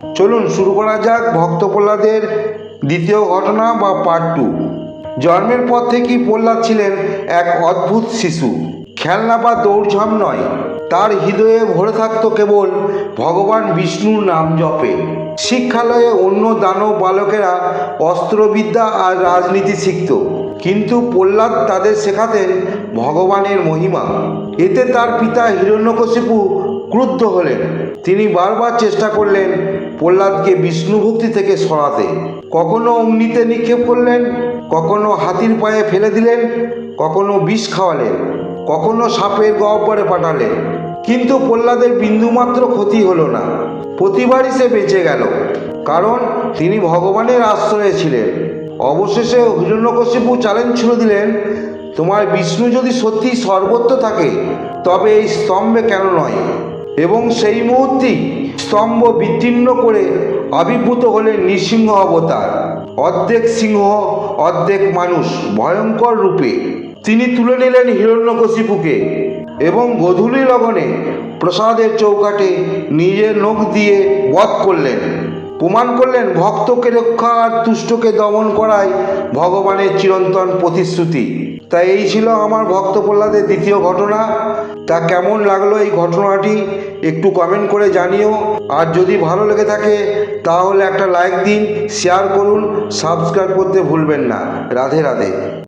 চলুন শুরু করা যাক ভক্ত প্রহ্লাদের দ্বিতীয় ঘটনা বা পার্ট টু জন্মের পর থেকেই প্রহ্লাদ ছিলেন এক অদ্ভুত শিশু। খেলনা বা দৌড়ঝাম নয়, তার হৃদয়ে ভরে থাকতো কেবল ভগবান বিষ্ণুর নাম জপে। শিক্ষালয়ে অন্য দানব বালকেরা অস্ত্রবিদ্যা আর রাজনীতি শিখত, কিন্তু প্রহ্লাদ তাদের শেখাতেন ভগবানের মহিমা। এতে তার পিতা হিরণ্যকশিপু ক্রুদ্ধ হলেন। তিনি বারবার চেষ্টা করলেন প্রহ্লাদকে বিষ্ণু ভক্তি থেকে সরাতে। কখনো অগ্নিতে নিক্ষেপ করলেন, কখনো হাতির পায়ে ফেলে দিলেন, কখনো বিষ খাওয়ালেন, কখনো সাপের গহ্বরে পাঠালেন। কিন্তু প্রহ্লাদের বিন্দুমাত্র ক্ষতি হলো না। প্রতিবারই সে বেঁচে গেল, কারণ তিনি ভগবানের আশ্রয়ে ছিলেন। অবশেষে হিরণ্যকশিপু চ্যালেঞ্জ ছুড়ে দিলেন, তোমার বিষ্ণু যদি সত্যি সর্বত্র থাকে, তবে এই স্তম্ভে কেন নয়? এবং সেই মুহূর্তেই স্তম্ভ বিচ্ছিন্ন করে আবির্ভূত হলেন নৃসিংহ অবতার। অর্ধেক সিংহ, অর্ধেক মানুষ ভয়ঙ্কর রূপে তিনি তুলে নিলেন হিরণ্যকশিপুকে এবং গধূলি লগনে প্রসাদের চৌকাটে নিজের নখ দিয়ে বধ করলেন। প্রমাণ করলেন ভক্তকে রক্ষা আর তুষ্টকে দমন করাই ভগবানের চিরন্তন প্রতিশ্রুতি। তাই এই ছিল আমার ভক্ত প্রহ্লাদের দ্বিতীয় ঘটনা। তা কেমন লাগল এই ঘটনাটি একটু কমেন্ট করে জানিও। আর যদি ভালো লেগে থাকে, তাহলে একটা লাইক দিন শেয়ার করুন সাবস্ক্রাইব করতে ভুলবেন না। রাধে রাধে।